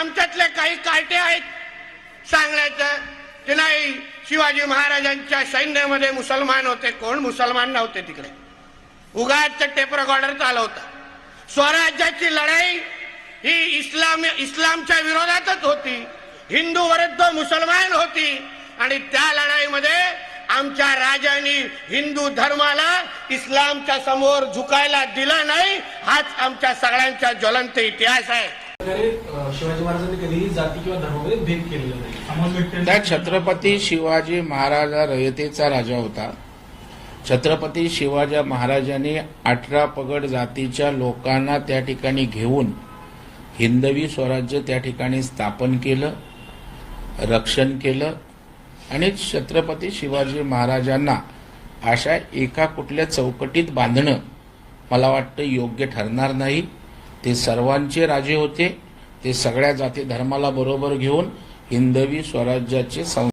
आमच्यातले काही कार्टे आहेत. सांगण्याचं की नाही शिवाजी महाराजांच्या सैन्यामध्ये मुसलमान होते. कोण? मुसलमान नव्हते तिकडे. उगाच टेप रेकॉर्डर चालवता स्वराज्याची लढाई ही इस्लाम इस्लामच्या विरोधातच होती. हिंदू विरुद्ध मुसलमान होती. आणि त्या लढाईमध्ये आमच्या राजांनी हिंदू धर्माला इस्लामच्या समोर झुकायला दिलं नाही. हाच आमच्या सगळ्यांचा ज्वलंत इतिहास आहे. शिवाजी महाराजांनी कधीही जाती किंवा धर्मामध्ये भेद केलेला नाही. अमोल व्यक्ती त्या छत्रपती शिवाजी महाराज हा रयतेचा राजा होता. छत्रपती शिवाजी महाराजांनी अठरा पगड जातीच्या लोकांना त्या ठिकाणी घेऊन हिंदवी स्वराज्य त्या ठिकाणी स्थापन केलं रक्षण केलं आणि छत्रपती शिवाजी महाराजांना अशा एका कुठल्या चौकटीत बांधणं मला वाटतं योग्य ठरणार नाही. ते सर्वांचे राजे होते. ते सगळ्या जाती धर्माला बरोबर घेऊन हिंदवी स्वराज्याचे सं